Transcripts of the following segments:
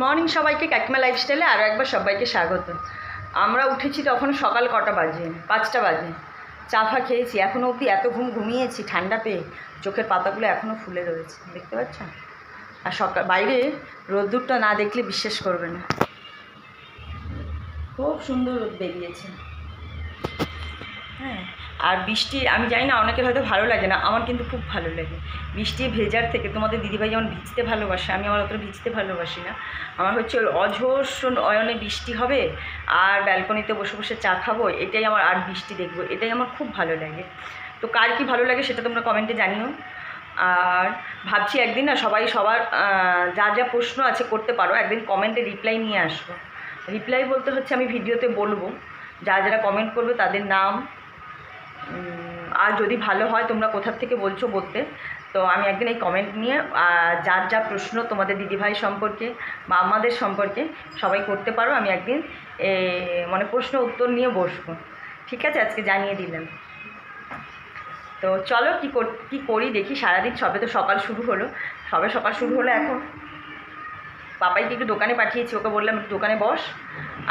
Morning সবাইকে কাকিমা লাইফস্টাইলে আরও একবার সবাইকে স্বাগত। আমরা উঠেছি তখন সকাল কটা বাজে? পাঁচটা বাজে। চা ফা খেয়েছি। এখনও অবধি এত ঘুম ঘুমিয়েছি, ঠান্ডা পেয়ে চোখের পাতাগুলো এখনও ফুলে রয়েছে, দেখতে পাচ্ছেন আর সকাল, বাইরে রোদ্দুরটা না দেখলে বিশ্বাস করবে না। খুব সুন্দর রোদ বেরিয়েছে। আর বৃষ্টি, আমি জানি না, অনেকের হয়তো ভালো লাগে না, আমার কিন্তু খুব ভালো লাগে। বৃষ্টি ভেজার থেকে তোমাদের দিদিভাই যেমন ভিজতে ভালোবাসে, আমি আমার অতটা ভিজতে ভালোবাসি না। আমার হচ্ছে ওই অঝস্র অয়নে বৃষ্টি হবে আর ব্যালকনিতে বসে বসে চা খাব, এটাই আমার আর বৃষ্টি দেখব, এটাই আমার খুব ভালো লাগে। তো কার কী ভালো লাগে সেটা তোমরা কমেন্টে জানিও। আর ভাবছি একদিন না সবাই সবার যা যা প্রশ্ন আছে করতে পারো, একদিন কমেন্টে রিপ্লাই নিয়ে আসব। রিপ্লাই বলতে হচ্ছে আমি ভিডিওতে বলব যারা যারা কমেন্ট করবে তাদের নাম আর যদি ভালো হয় তোমরা কোথার থেকে বলছো বলতে, তো আমি একদিন এই কমেন্ট নিয়ে যার যা প্রশ্ন তোমাদের দিদিভাই সম্পর্কে বা আমাদের সম্পর্কে সবাই করতে পারো, আমি একদিন মানে প্রশ্ন উত্তর নিয়ে বসবো। ঠিক আছে? আজকে জানিয়ে দিলাম। তো চলো কী কর, কী করি দেখি, সারাদিন সবে তো সকাল শুরু হলো। সবে সকাল শুরু হলো এখন। পাপাইকে একটু দোকানে পাঠিয়েছি, ওকে বললাম, একটু দোকানে বস,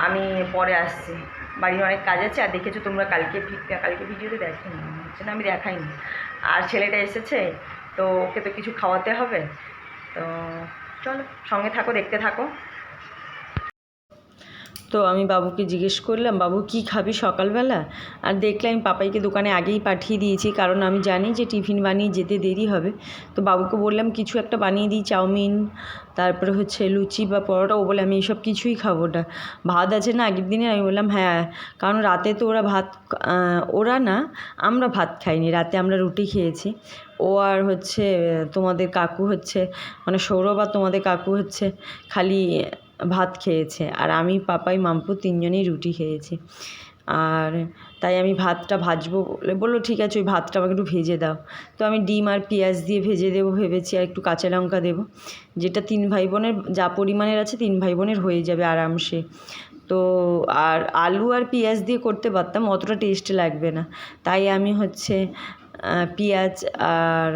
আমি পরে আসছি। বাড়ির অনেক কাজ আছে, আর দেখেছ তোমরা কালকে কালকে ভিডিওতে দেখেনি, হচ্ছে না আমি দেখাইনি। আর ছেলেটা এসেছে, তো ওকে তো কিছু খাওয়াতে হবে, তো চলো সঙ্গে থাকো, দেখতে থাকো। তো আমি বাবুকে জিজ্ঞেস করলাম, বাবু, কি খাবি সকালবেলা? আর দেখলাম আমি পাপাইকে দোকানে আগেই পাঠিয়ে দিয়েছি, কারণ আমি জানি যে টিফিন বানিয়ে যেতে দেরি হবে। তো বাবুকে বললাম, কিছু একটা বানিয়ে দিই, চাউমিন, তারপরে হচ্ছে লুচি বা পরোটা, ও বলে, আমি এইসব কিছুই খাব না। ভাত আছে না আগের দিনে আমি বললাম হ্যাঁ কারণ রাতে তো ওরা ভাত ওরা না, আমরা ভাত খাইনি, রাতে আমরা রুটি খেয়েছি। ও আর হচ্ছে তোমাদের কাকু হচ্ছে মানে সৌরভ আর তোমাদের কাকু হচ্ছে, খালি ভাত খেয়েছে। আর আমি, পাপাই, মাম্পু তিনজনেই রুটি খেয়েছি। আর তাই আমি ভাতটা ভাজবো বলে বলল, ঠিক আছে, ওই ভাতটা আমাকে একটু ভেজে দাও। তো আমি ডিম আর পেঁয়াজ দিয়ে ভেজে দেবো, ভেবেছি আর একটু কাঁচা লঙ্কা দেবো। যেটা তিন ভাই বোনের যা পরিমাণের আছে তিন ভাই বোনের হয়ে যাবে আরামসে। তো আর আলু আর পেঁয়াজ দিয়ে করতে পারতাম, অতটা টেস্ট লাগবে না। তাই আমি হচ্ছে পেঁয়াজ আর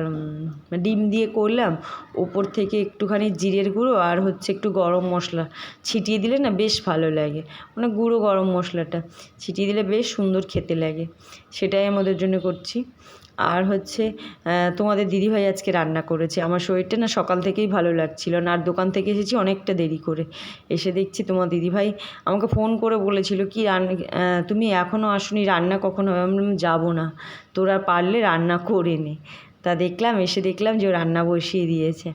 ডিম দিয়ে করলাম। ওপর থেকে একটুখানি জিরের গুঁড়ো আর হচ্ছে একটু গরম মশলা। ছিটিয়ে দিলে না বেশ ভালো লাগে। মানে গুঁড়ো গরম মশলাটা। ছিটিয়ে দিলে বেশ সুন্দর খেতে লাগে। সেটাই আমাদের জন্য করছি। আর হচ্ছে তোমাদের দিদিভাই আজকে রান্না করেছে। আমার শরীরটা না সকাল থেকেই ভালো লাগছিল না, আর দোকান থেকে এসেছি অনেকটা দেরি করে। এসে দেখছি তোমার দিদিভাই আমাকে ফোন করে বলেছিল, কি রান্না তুমি এখনও আসনি, রান্না কখন হবে? আমি যাব না। তোরা পারলে রান্না করে নে। তা দেখলাম, এসে দেখলাম যে ও রান্না বসিয়ে দিয়েছে।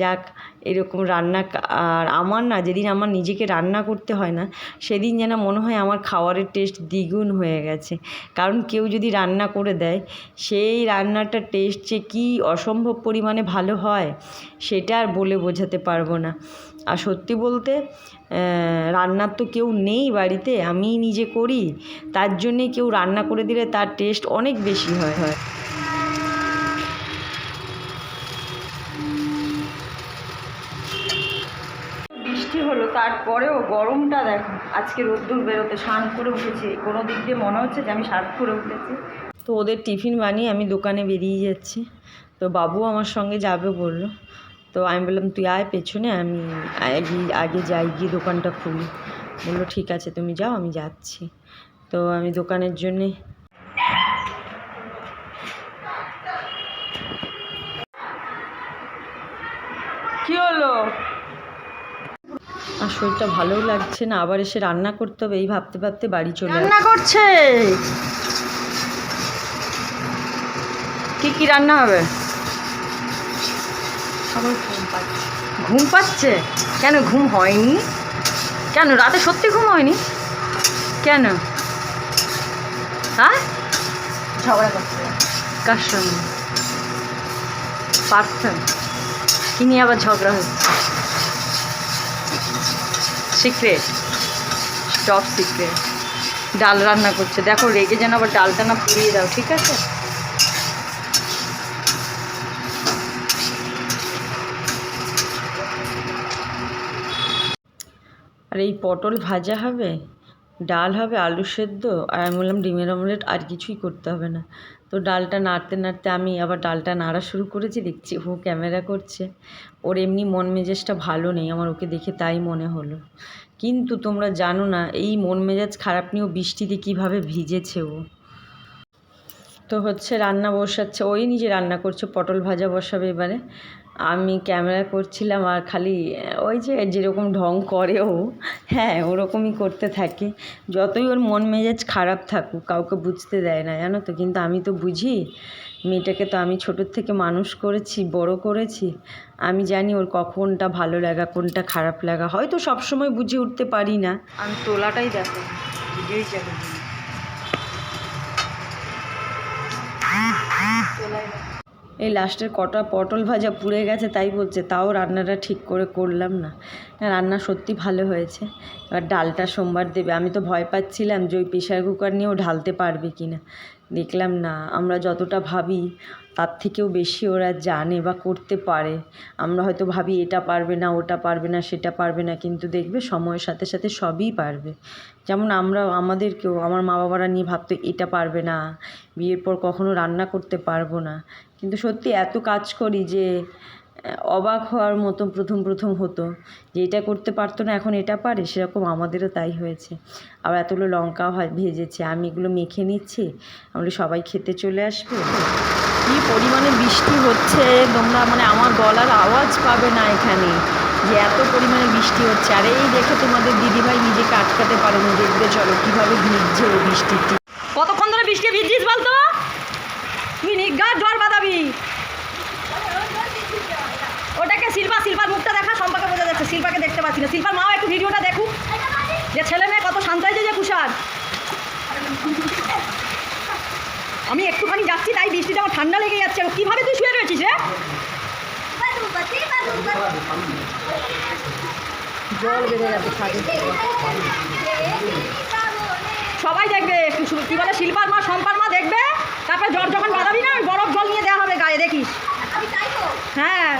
যাক, এরকম রান্না আর আমার না, যেদিন আমার নিজেকে রান্না করতে হয় না, সেদিন যেন মনে হয় আমার খাবারের টেস্ট দ্বিগুণ হয়ে গেছে। কারণ কেউ যদি রান্না করে দেয়, সেই রান্নাটার টেস্ট যে কী অসম্ভব পরিমাণে ভালো হয়, সেটা আর বলে বোঝাতে পারব না। আর সত্যি বলতে রান্নার তো কেউ নেই বাড়িতে, আমিই নিজে করি, তার জন্যে কেউ রান্না করে দিলে তার টেস্ট অনেক বেশি হয় হয় বৃষ্টি হলো তারপরেও গরমটা দেখো আজকে রোদ্দুর বেরোতে স্নান করে উঠেছি কোনো দিক দিয়ে মনে হচ্ছে যে আমি শার্ট করে উঠেছি। তো ওদের টিফিন বানিয়ে আমি দোকানে বেরিয়ে যাচ্ছি। তো বাবু আমার সঙ্গে যাবে বলল। তো আমি বললাম তুই আয় পেছনে আমি আগে আগে যাই গিয়ে দোকানটা খুলি। বলল ঠিক আছে তুমি যাও আমি যাচ্ছি। তো আমি দোকানের জন্যে কি হলো? আর শরীরটা ভালোও লাগছে না আবার এসে রান্না করতে হবে এই ভাবতে ভাবতে বাড়ি চলে রান্না করছে? কি কি রান্না হবে? ঘুম পাচ্ছে। ঘুম পাচ্ছে? কেন ঘুম হয়নি? কেন রাতে সত্যি ঘুম হয়নি? কেন? হ্যাঁ? ঝগড়া করছে। কার সঙ্গে? পার্থ। কি নিয়ে আবার ঝগড়া হচ্ছে? সিক্রেট টপ সিক্রেট ডাল রান্না করছে। দেখো, রেগে যেন আবার ডালটা না পুড়িয়ে দাও, ঠিক আছে? আর এই পটল ভাজা হবে? ডাল হবে, আলু সেদ্ধ? আর আমি বললাম, ডিমের অমলেট আর কিছুই করতে হবে না। তো ডালটা নাড়তে নাড়তে আমি আবার ডালটা নাড়া শুরু করেছি, দেখছি ও ক্যামেরা করছে। ওর এমনি মন মেজাজটা ভালো নেই, আমার ওকে দেখে তাই মনে হলো। কিন্তু তোমরা জানো না, এই মন মেজাজ খারাপ নিয়েও বৃষ্টিতে কীভাবে ভিজেছে ও। তো হচ্ছে রান্না বসাচ্ছে, ওই নিজে রান্না করছে, পটল ভাজা বসাবে এবারে। আমি ক্যামেরা করছিলাম আর খালি, ওই যে যেরকম ঢং করে ও হ্যাঁ ওরকমই করতে থাকে। যতই ওর মন মেজাজ খারাপ থাকুক, কাউকে বুঝতে দেয় না, জানো তো? কিন্তু আমি তো বুঝি, মেয়েটাকে তো আমি ছোটোর থেকে মানুষ করেছি, বড় করেছি। আমি জানি ওর কখনটা ভালো লাগা, কোনটা খারাপ লাগা। হয়তো সবসময় বুঝে উঠতে পারি না। আমি তোলাটাই দেখো, ভিডিওই চাকরি এই লাস্টের কটা পটল ভাজা পুড়ে গেছে তাই বলছে, তাও রান্নাটা ঠিক করে করলাম না। রান্না সত্যি ভালো হয়েছে। এবার ডালটা সোমবার দেবে। আমি তো ভয় পাচ্ছিলাম যে ওই প্রেশার কুকার নিয়েও ঢালতে পারবে কি না। দেখলাম না, আমরা যতটা ভাবি তার থেকেও বেশি ওরা জানে বা করতে পারে। আমরা হয়তো ভাবি এটা পারবে না, ওটা পারবে না, সেটা পারবে না, কিন্তু দেখবে সময়ের সাথে সাথে সবই পারবে। যেমন আমরা, আমাদেরকেও, আমার মা বাবারা নিয়ে ভাবতো এটা পারবে না, বিয়ের পর কখনো রান্না করতে পারব না। কিন্তু সত্যি এত কাজ করি যে অবাক হওয়ার মতো প্রথম প্রথম হতো যে, এটা করতে পারতো না, এখন এটা পারে, সেরকম আমাদেরও তাই হয়েছে। আবার এতগুলো লঙ্কা ভেজেছে, আমি এগুলো মেখে নিচ্ছি আমরা সবাই খেতে চলে আসবে? কী পরিমাণে বৃষ্টি হচ্ছে, তোমরা মানে আমার গলার আওয়াজ পাবে না এখানে, যে এত পরিমাণে বৃষ্টি হচ্ছে। আর এই দেখে তোমাদের দিদিভাই নিজেকে আটকাতে পারেনি দেখবে, চলো, কীভাবে ভিজছে ও বৃষ্টিতে কতক্ষণ ধরে বৃষ্টি ভিজছিস বলতো? তুই নির্ঘাত জ্বর বাঁধাবি ওটাকে শিল্পা শিল্পার মুখটা দেখা সম্পাকে বোঝা যাচ্ছে না শিল্পার মাও একটু ভিডিওটা দেখুক। যে ছেলে মেয়ে কত শান্ত হয়েছে যে কুষার। আমি একটুখানি যাচ্ছি তাই বৃষ্টিতে আমার ঠান্ডা লেগে যাচ্ছে। কীভাবে তুই শুয়ে রয়েছিস রে? জল বেড়ে যাচ্ছে সবাই দেখবে কি বলে শিল্পার মা সম্পার মা দেখবে? তারপর জ্বর যখন বাঁধাবি না বরফ জল নিয়ে দেওয়া হবে গায়ে দেখিস। হ্যাঁ।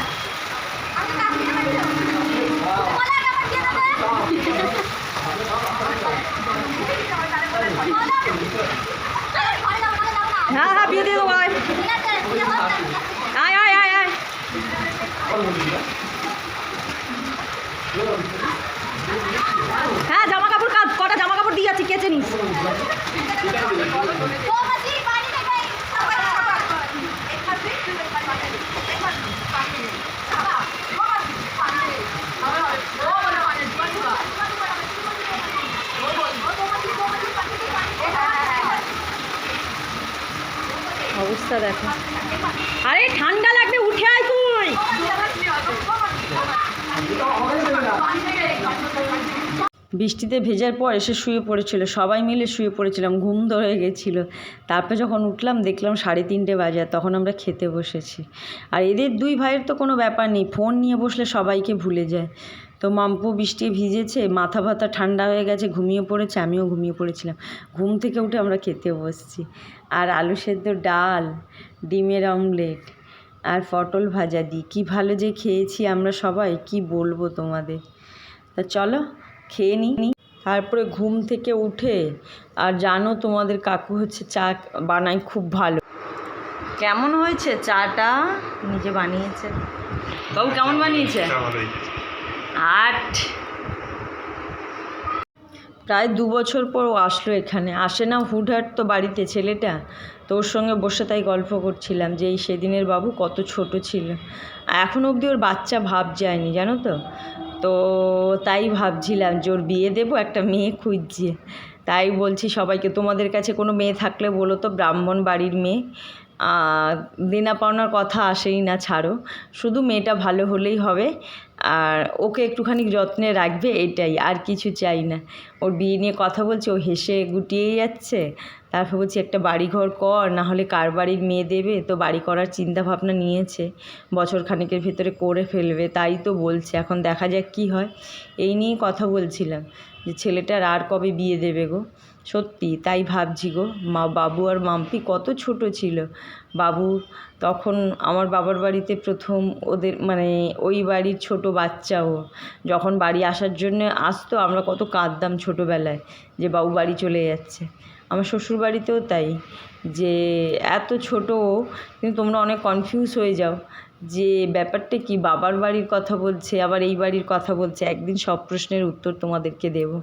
হ্যাঁ হ্যাঁ বিয়ে দিয়ে দেবো আয়। আয় আয় আয় আয় হ্যাঁ জামা কাপড় কাজ কটা জামা কাপড় দিয়ে যাচ্ছি কেচে নিস অবস্থা দেখো। আরে ঠান্ডা লাগবে, উঠে আয় তুই। বৃষ্টিতে ভেজার পর এসে শুয়ে পড়েছিল, সবাই মিলে শুয়ে পড়েছিলাম, ঘুম ধরে গেছিল। তারপরে যখন উঠলাম, দেখলাম সাড়ে তিনটে বাজার তখন আমরা খেতে বসেছি। আর এদের দুই ভাইয়ের তো কোনো ব্যাপার নেই, ফোন নিয়ে বসলে সবাইকে ভুলে যায়। তো মাম্পু বৃষ্টি ভিজেছে, মাথা ফাথা ঠান্ডা হয়ে গেছে, ঘুমিয়ে পড়েছে, আমিও ঘুমিয়ে পড়েছিলাম। ঘুম থেকে উঠে আমরা খেতে বসছি। আর আলু সেদ্ধ ডাল, ডিমের অমলেট আর পটল ভাজা দিই কী ভালো যে খেয়েছি আমরা সবাই, কি বলব তোমাদের? তা চলো, খেয়ে নিই তারপরে ঘুম থেকে উঠে, আর জানো তোমাদের কাকু হচ্ছে চা বানায় খুব ভালো। কেমন হয়েছে চাটা? নিজে বানিয়েছে। বাবু, কেমন বানিয়েছে? আট। প্রায় দু বছর পর ও আসলো এখানে। আসে না হুটহাট তো বাড়িতে ছেলেটা? তো ওর সঙ্গে বসে তাই গল্প করছিলাম যে এই সেদিনের বাবু কত ছোট ছিল। এখন অবধি ওর বাচ্চা ভাব যায়নি, জানো তো? তো তাই ভাবছিলাম যে ওর বিয়ে দেবো, একটা মেয়ে খুঁজছে। তাই বলছি সবাইকে, তোমাদের কাছে কোনো মেয়ে থাকলে বলো তো, ব্রাহ্মণ বাড়ির মেয়ে। দেনা পাওনার কথা আসেই না, ছাড়ো। শুধু মেয়েটা ভালো হলেই হবে। আর ওকে একটুখানি যত্নে রাখবে, এটাই। আর কিছু চাই না। ওর বিয়ে নিয়ে কথা বলছে, ও হেসে গুটিয়েই যাচ্ছে। তারপর বলছি, একটা বাড়ি ঘর কর, না হলে কার বাড়ির মেয়ে দেবে? তো বাড়ি করার চিন্তা ভাবনা নিয়েছে। বছর খানেকের ভেতরে করে ফেলবে, তাই তো বলছে। এখন দেখা যাক কী হয়। এই নিয়েই কথা বলছিলাম। যে ছেলেটার আর কবে বিয়ে দেবে গো? সত্যি, তাই ভাবছি গো। মা, বাবু আর মাম্পি কত ছোট ছিল। বাবু তখন আমার বাবার বাড়িতে প্রথম ওদের মানে ওই বাড়ির ছোট ও। যখন বাড়ি আসার জন্য আসতো, আমরা কত কাঁদতাম ছোটোবেলায় যে বাবু বাড়ি চলে যাচ্ছে। আমার শ্বশুরবাড়িতেও তাই, যে এত ছোট, কিন্তু তোমরা অনেক কনফিউজ হয়ে যাও যে ব্যাপারটা কি, বাবার বাড়ির কথা বলছে, আবার এই বাড়ির কথা বলছে, একদিন সব প্রশ্নের উত্তর তোমাদেরকে দেবো।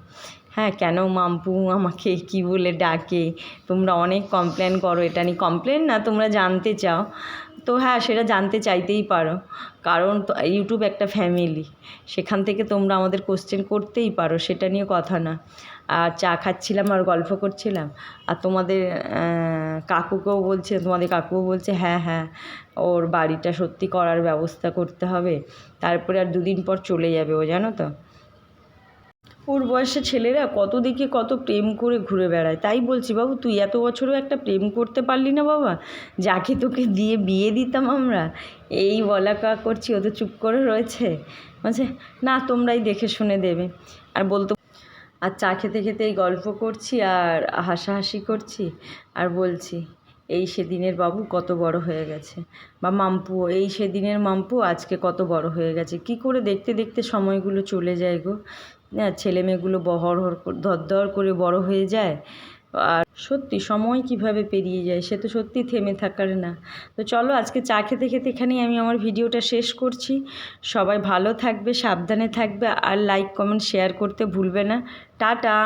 হ্যাঁ কেন মাম্পু আমাকে কি বলে ডাকে? তোমরা অনেক কমপ্লেন করো, এটা নিয়ে কমপ্লেন না, তোমরা জানতে চাও। তো হ্যাঁ সেটা জানতে চাইতেই পারো। কারণ ইউটিউব একটা ফ্যামিলি সেখান থেকে তোমরা আমাদের কোশ্চেন করতেই পারো, সেটা নিয়ে কথা না। আর চা খাচ্ছিলাম আর গল্প করছিলাম। আর তোমাদের কাকুকেও বলছে, তোমাদের কাকুও বলছে হ্যাঁ হ্যাঁ ওর বাড়িটা সত্যি করার ব্যবস্থা করতে হবে। তারপরে আর দুদিন পর চলে যাবে ও, জানো তো? ওর বয়সে ছেলেরা কত দিকে কত প্রেম করে ঘুরে বেড়ায়। তাই বলছি বাবু, তুই এত বছরও একটা প্রেম করতে পারলি না বাবা। যাকে তোকে দিয়ে বিয়ে দিতাম আমরা, এই বলা কা করছি, ও তো চুপ করে রয়েছে। বলছে, না, তোমরাই দেখে শুনে দেবে। আর বলতো, আর চা খেতে খেতে এই গল্প করছি আর হাসাহাসি করছি। আর বলছি, এই সেদিনের বাবু কত বড় হয়ে গেছে। বা, মাম্পু, এই সেদিনের মাম্পু আজকে কত বড় হয়ে গেছে। কি করে দেখতে দেখতে সময়গুলো চলে যায় গো। ছেলে মেয়েগুলো বহর হর ধর করে বড় হয়ে যায়। আর সত্যি সময় কীভাবে পেরিয়ে যায়, সে তো সত্যি থেমে থাকার না। তো চলো আজকে চা খেতে খেতে এখানেই আমি আমার ভিডিওটা শেষ করছি। সবাই ভালো থাকবে, সাবধানে থাকবে আর লাইক কমেন্ট শেয়ার করতে ভুলবে না। টাটা!